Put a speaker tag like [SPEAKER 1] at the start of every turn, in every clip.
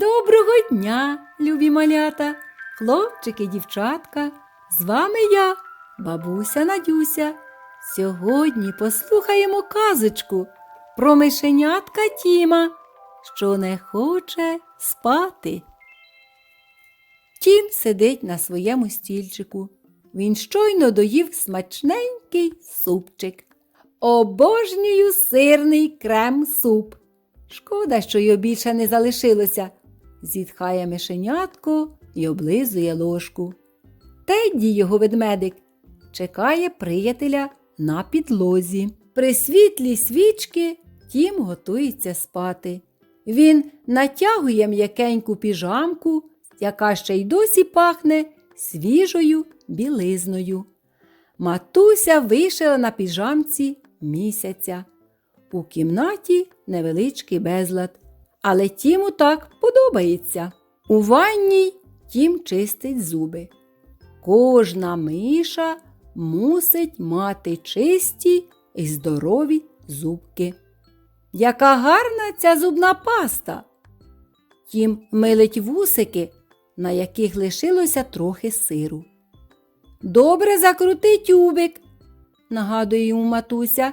[SPEAKER 1] Доброго дня, любі малята, хлопчики, дівчатка. З вами я, бабуся Надюся. Сьогодні послухаємо казочку про мишенятка Тіма, що не хоче спати. Тім сидить на своєму стільчику. Він щойно доїв смачненький супчик. Обожнюю сирний крем-суп. Шкода, що його більше не залишилося. Зітхає мишенятко і облизує ложку. Тедді, його ведмедик, чекає приятеля на підлозі. При світлі свічки тім готується спати. Він натягує м'якеньку піжамку, яка ще й досі пахне свіжою білизною. Матуся вишила на піжамці місяця. У кімнаті невеличкий безлад, але Тіму так подобається. У ванній Тім чистить зуби. Кожна миша мусить мати чисті і здорові зубки. Яка гарна ця зубна паста. Тім милить вусики, на яких лишилося трохи сиру. Добре закрути тюбик, нагадує йому матуся.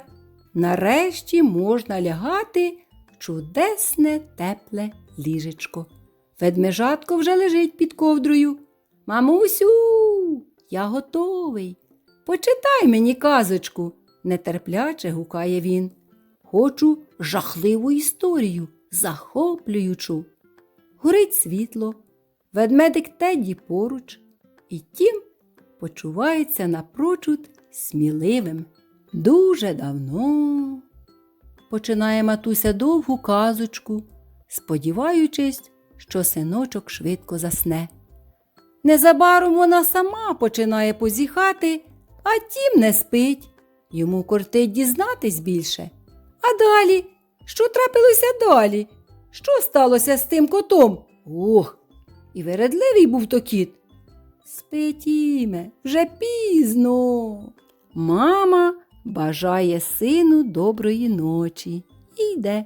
[SPEAKER 1] Нарешті можна лягати чудесне тепле ліжечко. Ведмежатко вже лежить під ковдрою. Мамусю, я готовий. Почитай мені казочку, нетерпляче гукає він. Хочу жахливу історію, захоплюючу. Горить світло, ведмедик Тедді поруч, і тім почувається напрочуд сміливим. Дуже давно. Починає матуся довгу казочку, сподіваючись, що синочок швидко засне. Незабаром вона сама починає позіхати, а тім не спить. Йому кортить дізнатись більше. А далі? Що трапилося далі? Що сталося з тим котом? Ох, і вередливий був то кіт. Спи, Тіме, вже пізно. Мама бажає сину доброї ночі і йде.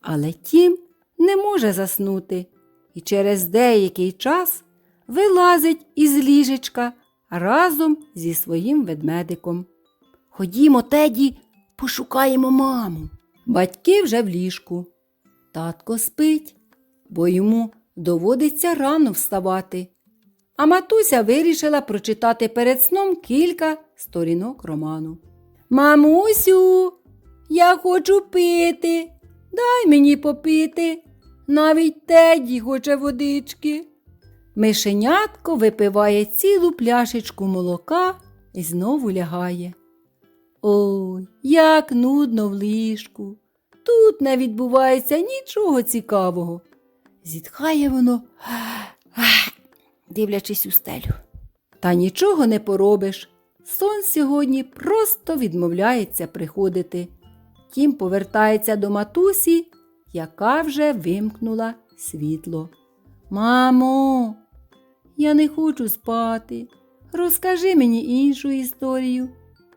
[SPEAKER 1] Але тім не може заснути і через деякий час вилазить із ліжечка разом зі своїм ведмедиком. Ходімо, Теді, пошукаємо маму. Батьки вже в ліжку. Татко спить, бо йому доводиться рано вставати. А матуся вирішила прочитати перед сном кілька сторінок роману. Мамусю, я хочу пити. Дай мені попити. Навіть Теді хоче водички. Мишенятко випиває цілу пляшечку молока і знову лягає. Ой, як нудно в ліжку. Тут не відбувається нічого цікавого. Зітхає воно, дивлячись у стелю. Та нічого не поробиш. Сон сьогодні просто відмовляється приходити. Тім повертається до матусі, яка вже вимкнула світло. Мамо, я не хочу спати. Розкажи мені іншу історію.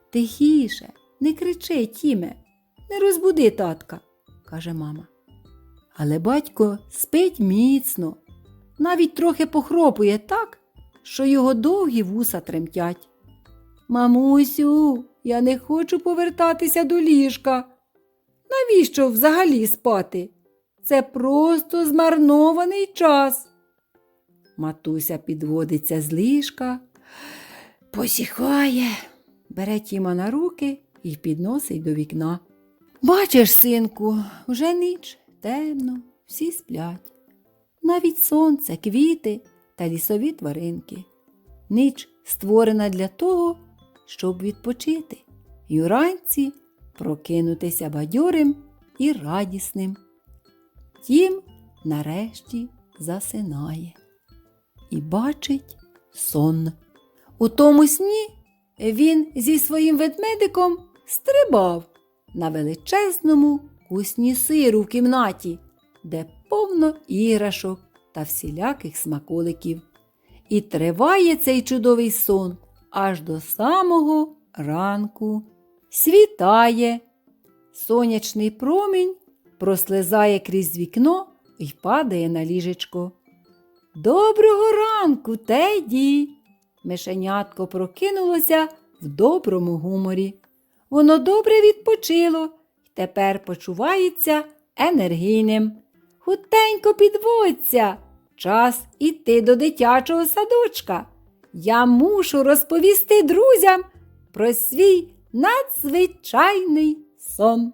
[SPEAKER 1] Тихіше, не кричи, Тіме, не розбуди татка, каже мама. Але батько спить міцно, навіть трохи похропує так, що його довгі вуса тремтять. Мамусю, я не хочу повертатися до ліжка. Навіщо взагалі спати? Це просто змарнований час. Матуся підводиться з ліжка, посіхає, бере Тіма на руки і підносить до вікна. Бачиш, синку, вже ніч, темно, всі сплять. Навіть сонце, квіти та лісові тваринки. Ніч створена для того, щоб відпочити і уранці прокинутися бадьорим і радісним. Тім нарешті засинає і бачить сон. У тому сні він зі своїм ведмедиком стрибав на величезному кусні сиру в кімнаті, де повно іграшок та всіляких смаколиків. І триває цей чудовий сон аж до самого ранку. Світає, сонячний промінь прослизає крізь вікно і падає на ліжечко. Доброго ранку, Теді. Мишенятко прокинулося в доброму гуморі. Воно добре відпочило і тепер почувається енергійним. Хутенько підводься. Час іти до дитячого садочка. Я мушу розповісти друзям про свій надзвичайний сон.